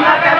Marca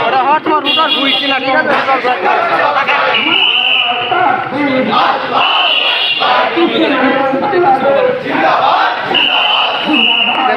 ওটা hot ঘুরছি না ঠিক আছে